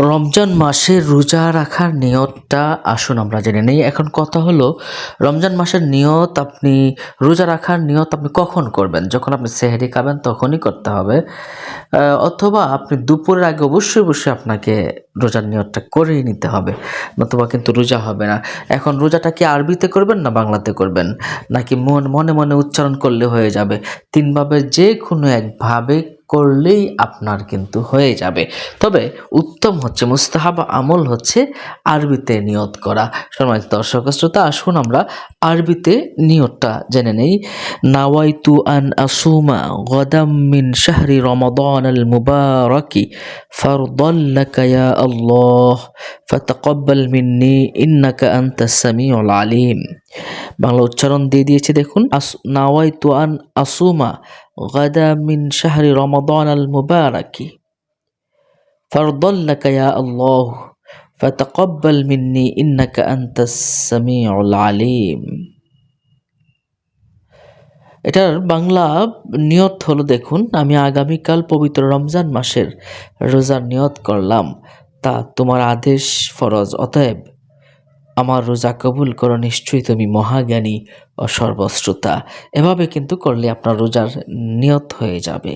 রমজান মাসে রোজা রাখার নিয়তটা আসুন আমরা জেনে নেই। এখন কথা হলো, রমজান মাসের নিয়ত আপনি, রোজা রাখার নিয়ত আপনি কখন করবেন? যখন আপনি সেহরি খাবেন তখনই করতে হবে। অথবা আপনি দুপুরের আগে অবশ্যই অবশ্যই আপনাকে রোজার নিয়তটা করেই নিতে হবে। নতুবা কিন্তু রোজা হবে না। এখন রোজাটা কি আরবিতে করবেন না বাংলাতে করবেন? নাকি মন, মনে মনে উচ্চারণ করলে হয়ে যাবে? তিনভাবে যে কোনো একভাবে করলেই আপনার কিন্তু হয়ে যাবে। তবে উত্তম হচ্ছে, মুস্তাহাব আমল হচ্ছে আরবিতে নিয়ত করা। সম্মানিত দর্শক শ্রোতা, আসুন আমরা আরবিতে নিয়তটা জেনে নেই। নাওয়াইতু আন আসুমা গদাম মিন শাহরি রমাদান আল মুবারকি ফারদাল্লাকা ইয়া আল্লাহ, ফাতাকাব্বাল মিন্নি ইন্নাকা আনতাস সামিউল আলিম। বাংলা উচ্চারণ দিয়ে দিয়েছি দেখুন আস- নাওয়াইতু আন আসুমা গাদা মিন শাহরি রমাদান আল মুবারকি فرضا لك يا الله فتقبل مني إنك أنت السميع العليم এটার বাংলা নিয়ত হলো দেখুন আমি আগামীকাল পবিত্র রমজান মাসের রোজার নিয়ত করলাম তা তোমার আদেশ ফরজ অতএব আমার রোজা কবুল করো, নিশ্চয়ই তুমি মহাজ্ঞানী ও সর্বশ্রোতা। এভাবে কিন্তু করলে আপনার রোজার নিয়ত হয়ে যাবে।